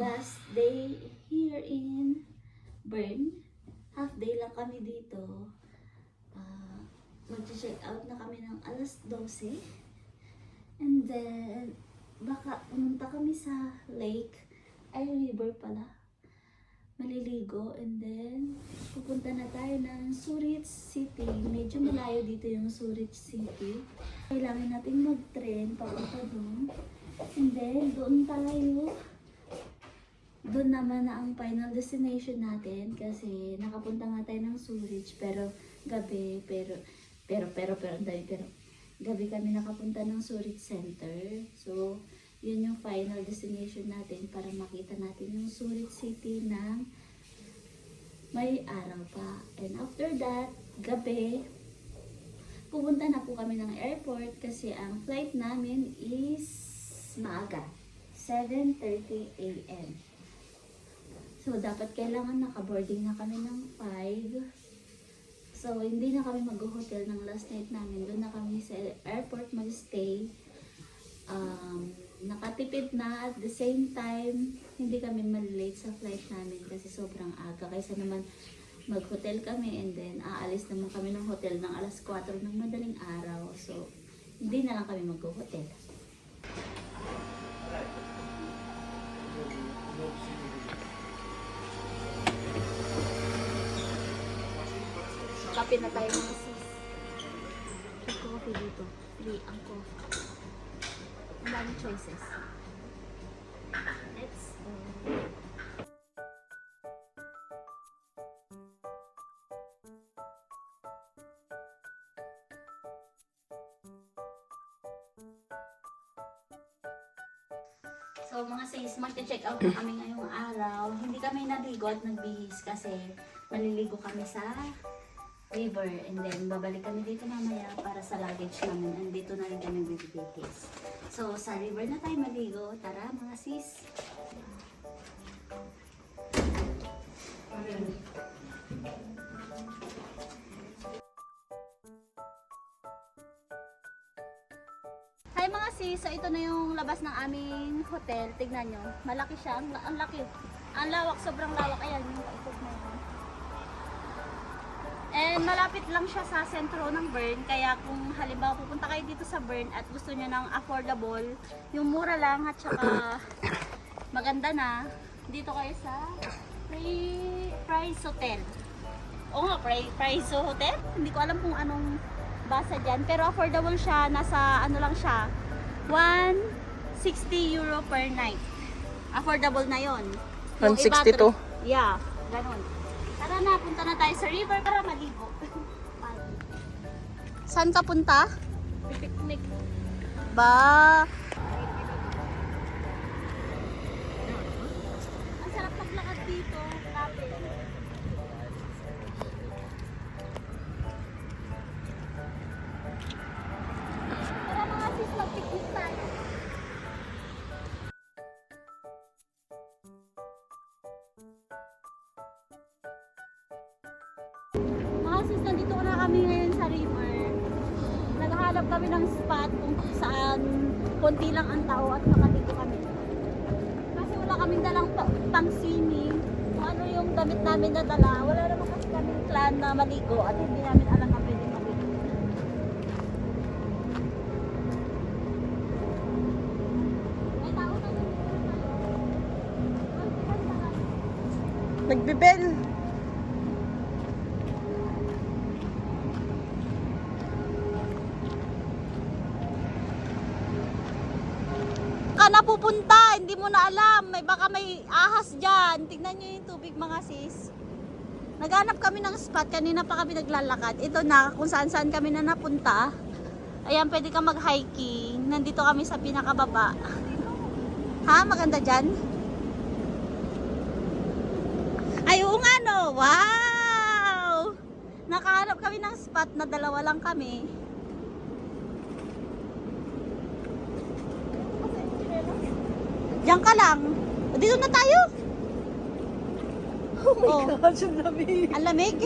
last day here in Bern. Half day lang kami dito. Uh, Mag-check out na kami ng alas 12. And then, baka pumunta kami sa lake. Ay, river pala. Maliligo. And then, pupunta na tayo ng Zurich City. Medyo malayo dito yung Zurich City. Kailangan natin mag-train papunta doon. And then, doon tayo. Doon naman na ang final destination natin kasi nakapunta nga tayo ng Zurich pero gabi pero pero pero pero dami, pero gabi kami nakapunta ng Zurich Center. So, yun yung final destination natin para makita natin yung Zurich City ng may araw pa. And after that, gabi, pupunta na po kami ng airport kasi ang flight namin is maaga. 7.30 a.m. So, dapat kailangan naka-boarding na kami ng 5. So, hindi na kami mag-hotel ng last night namin. Doon na kami sa airport mag-stay. Um, nakatipid na at the same time, hindi kami malilate sa flight namin kasi sobrang aga. Kaysa naman mag-hotel kami and then aalis naman kami ng hotel ng alas 4 ng madaling araw. So, hindi na lang kami mag-hotel. Kape na tayo mga sis. May coffee dito. Free ang coffee. Ang daming choices. Let's go. So mga sis, mag-check out na kami ngayong araw. Hindi kami naligo at nagbihis kasi maliligo kami sa river and then babalik kami dito mamaya para sa luggage namin and dito na rin kami bibigis. So sa river na tayo maligo. Tara mga sis. Hi mga sis, so ito na yung labas ng aming hotel. Tignan nyo, malaki siya. Ang, ang laki. Ang lawak, sobrang lawak. Ayan, yung paikot na yun. And malapit lang siya sa sentro ng Bern. Kaya kung halimbawa pupunta kayo dito sa Bern at gusto niyo ng affordable, yung mura lang at saka maganda na, dito kayo sa Pri Price Hotel. Oo nga, Pri Price Hotel. Hindi ko alam kung anong basa dyan. Pero affordable siya. Nasa ano lang siya. 160 euro per night. Affordable na yon. 162? Yeah, ganun. Tara na, punta na tayo sa river para maligo. Saan ka punta? Picnic. Ba? Kami ngayon sa river. Naghahanap kami ng spot kung saan konti lang ang tao at makaligo kami. Kasi wala kaming dalang pa- pang swimming. Kung ano yung damit namin na dala. Wala naman kasi kaming plan na maligo at hindi namin alam na pwede maligo. Nagbibel. ka napupunta, hindi mo na alam. May baka may ahas dyan. Tignan nyo yung tubig mga sis. Naghanap kami ng spot. Kanina pa kami naglalakad. Ito na, kung saan saan kami na napunta. Ayan, pwede ka mag-hiking. Nandito kami sa pinakababa. Ha? Maganda dyan? Ay, oo nga no. Wow! Nakahanap kami ng spot na dalawa lang kami. Diyan ka lang. Dito na tayo. Oh my God, ang lamig. Ang lamig.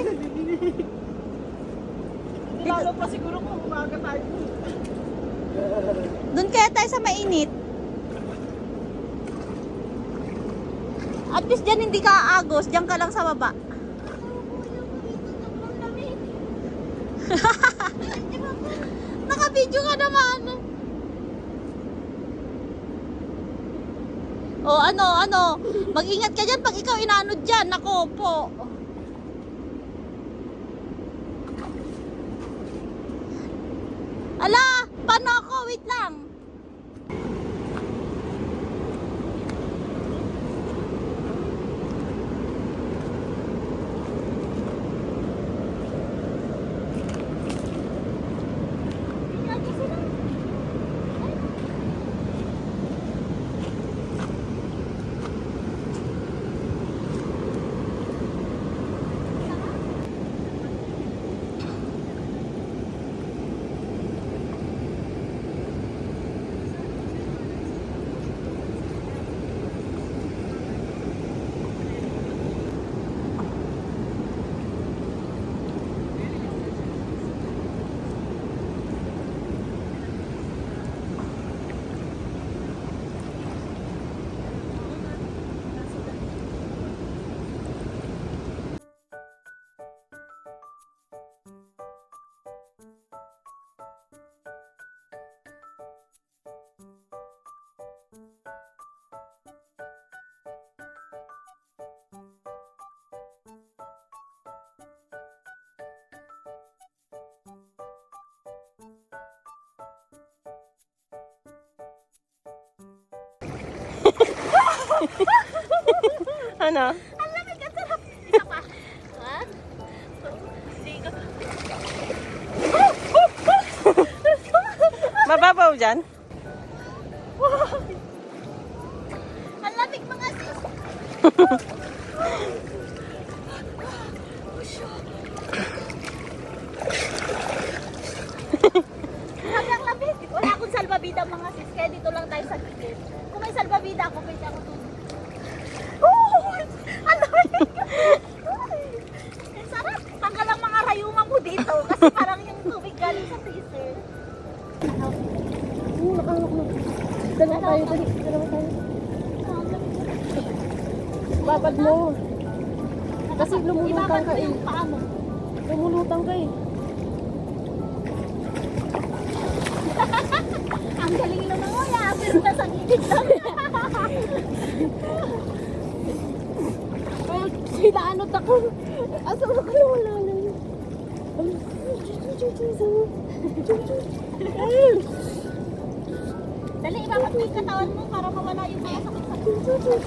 Lalo pa siguro kung umaga tayo. Doon kaya tayo sa mainit. At least dyan hindi ka aagos. Dyan ka lang sa baba. Naka-video ka naman. O ano, ano, mag-ingat ka dyan pag ikaw inanod dyan. Nako po. Ala, paano ako? Wait lang. Ano? Mababaw dyan? Ang lamig mga sis. Hanggang lamig. Wala akong salbabida mga sis. Kaya dito lang tayo sa salbabida ako, pwede ako tulog. Oh! Ang! Ang sarap. Tanggal ang mga rayuma mo dito. Kasi parang yung tubig galing sa freezer. Dalawa tayo, dali. Dalawa tayo. Babad mo. Kasi lumulutang ka eh. yung paa mo. Lumulutang ka eh. Ang galing naman mo, ya. Pero nasa gilid lang. Ay, sinaanot ako. Asa mo kayo wala na yun? Dali, ibabad mo yung katawan mo para mawala yung mga mo One, two, three,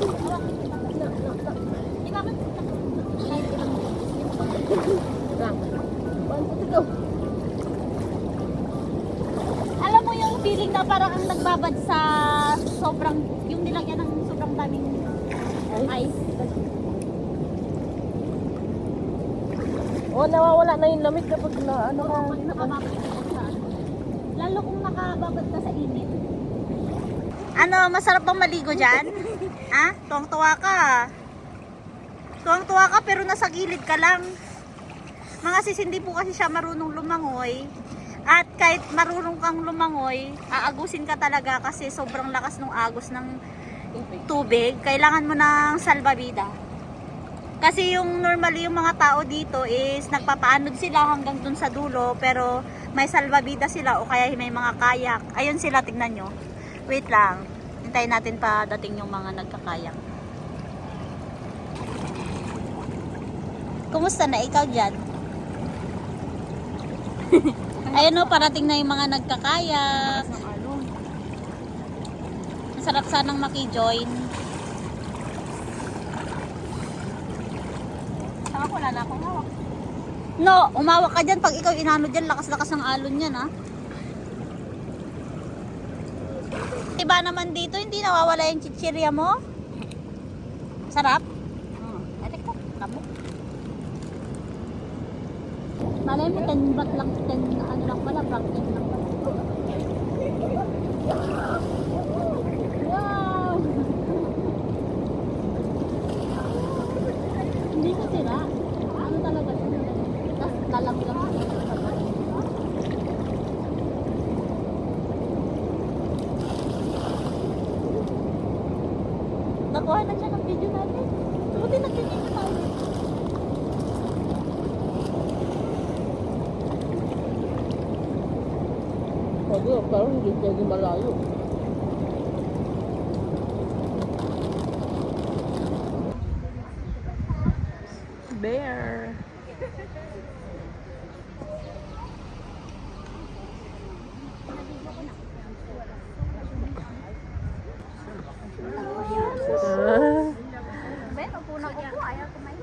go. Alam mo yung feeling na parang ang nagbabad sa sobrang, yung nilagyan ng sobrang daming ice. Oh, nawawala na yung lamig kapag na ano ka. Oo, pag nakababad ka sa Lalo kung nakababad ka sa init. Ano, masarap bang maligo dyan? ha? Tuwang-tuwa ka. Tuwang-tuwa ka pero nasa gilid ka lang. Mga sis, hindi po kasi siya marunong lumangoy. At kahit marunong kang lumangoy, aagusin ka talaga kasi sobrang lakas ng agos ng tubig. Kailangan mo ng salbabida. Kasi yung normally yung mga tao dito is nagpapaanod sila hanggang dun sa dulo pero may salbabida sila o kaya may mga kayak. Ayun sila, tignan nyo. Wait lang. Hintayin natin pa dating yung mga nagkakayak. Kumusta na ikaw dyan? Ayun o, parating na yung mga nagkakayak. Masarap sanang makijoin. Saka wala na akong hawak. No, umawak ka dyan. Pag ikaw inano dyan, lakas-lakas ng alon yan, ha? Iba naman dito, hindi nawawala yung chichirya mo. Sarap. Hmm. Etek ko, kamo. Malay mo, 10 baht lang, 10 ano lang pala, 10 lang pala. Wow! Hindi ko sira. Ano talaga siya? Tas dalag lang. Nakuha Kuha na siya ng video natin. Buti nagtingin na tayo. Ko, parang hindi pwede malayo. Bear. Ah. Pero puna ko po, ayaw kumain.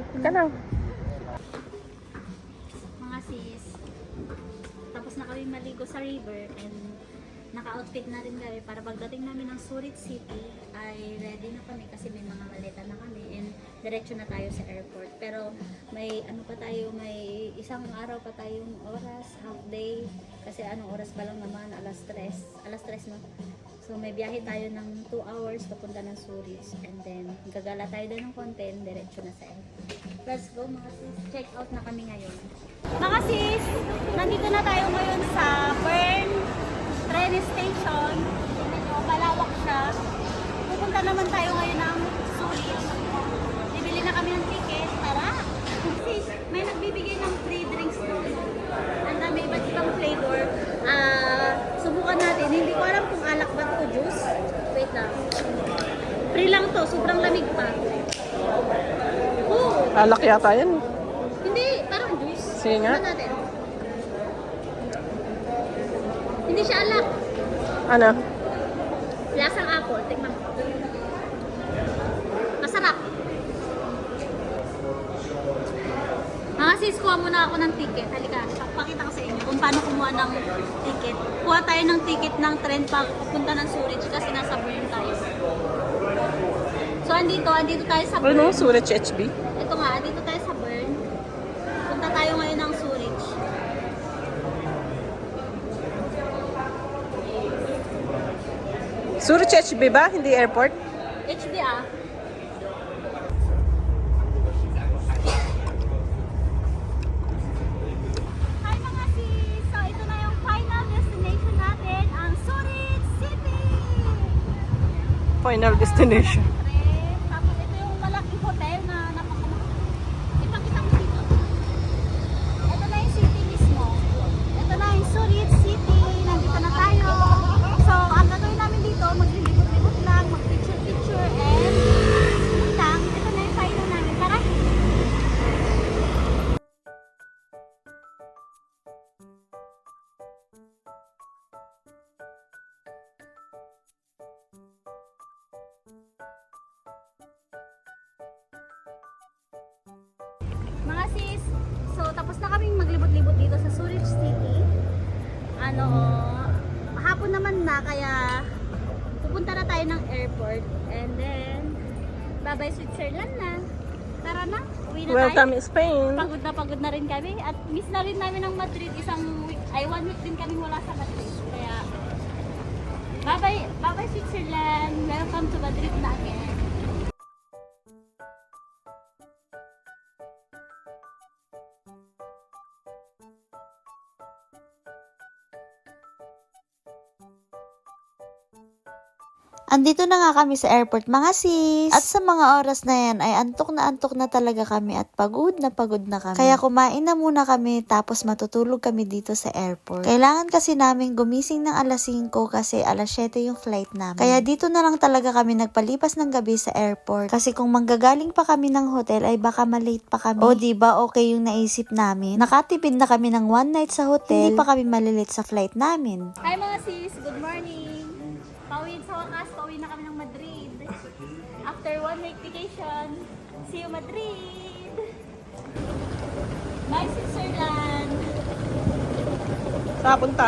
Ka lang. Mga sis, tapos na kami maligo sa river and naka-outfit na rin kami para pagdating namin ng Surit City ay ready na kami kasi may mga maleta na kami and diretso na tayo sa airport. Pero may ano pa tayo, may isang araw pa tayong oras, half day kasi anong oras pa lang naman, alas 3, alas 3 no? So may biyahe tayo ng 2 hours papunta ng Surit and then gagala tayo doon ng konti and diretso na sa airport. Let's go mga sis, check out na kami ngayon. Mga sis, nandito na tayo ngayon sa Bern train station. Nyo, malawak siya. Pupunta naman tayo ngayon ng Surit. Bibili na kami ng ticket. Tara! Sis, may nagbibigay ng free drinks doon. Ang dami iba't ibang flavor. Ah, subukan natin. Hindi ko alam kung alak ba to juice. Wait lang. Free lang to. Sobrang lamig pa. Oo. Alak yata yan. Hindi, parang juice. Sige nga. Tingnan natin. Hindi siya alak. Ano? Lasang apple. Tingnan mo. Masarap. Mga sis, kuha muna ako ng ticket. Halika, pakita ko sa inyo kung paano kumuha ng ticket. Kuha tayo ng ticket ng tren pa papunta ng Zurich kasi nasa Bern tayo. So, andito, andito tayo sa Bern. Ano? Surat HB? Ito nga, dito tayo sa Bern. Punta tayo ngayon ng Zurich. Surat HB ba? Hindi airport? Final destination. Sis, so tapos na kaming maglibot-libot dito sa Zurich City. Ano, hapon naman na kaya pupunta na tayo ng airport and then bye-bye Switzerland na. Tara na, uwi na tayo. Welcome Spain. Pagod na pagod na rin kami at miss na rin namin ang Madrid isang week, ay one week din kami wala sa Madrid. Kaya bye-bye, bye-bye Switzerland. Andito na nga kami sa airport mga sis. At sa mga oras na yan ay antok na antok na talaga kami at pagod na pagod na kami. Kaya kumain na muna kami tapos matutulog kami dito sa airport. Kailangan kasi namin gumising ng alas 5 kasi alas 7 yung flight namin. Kaya dito na lang talaga kami nagpalipas ng gabi sa airport. Kasi kung manggagaling pa kami ng hotel ay baka malate pa kami. O di ba okay yung naisip namin? Nakatipid na kami ng one night sa hotel. Hindi pa kami malilate sa flight namin. Hi mga sis, good morning. Pauwi sa wakas, one week vacation, see you Madrid. Bye Switzerland. Saan punta?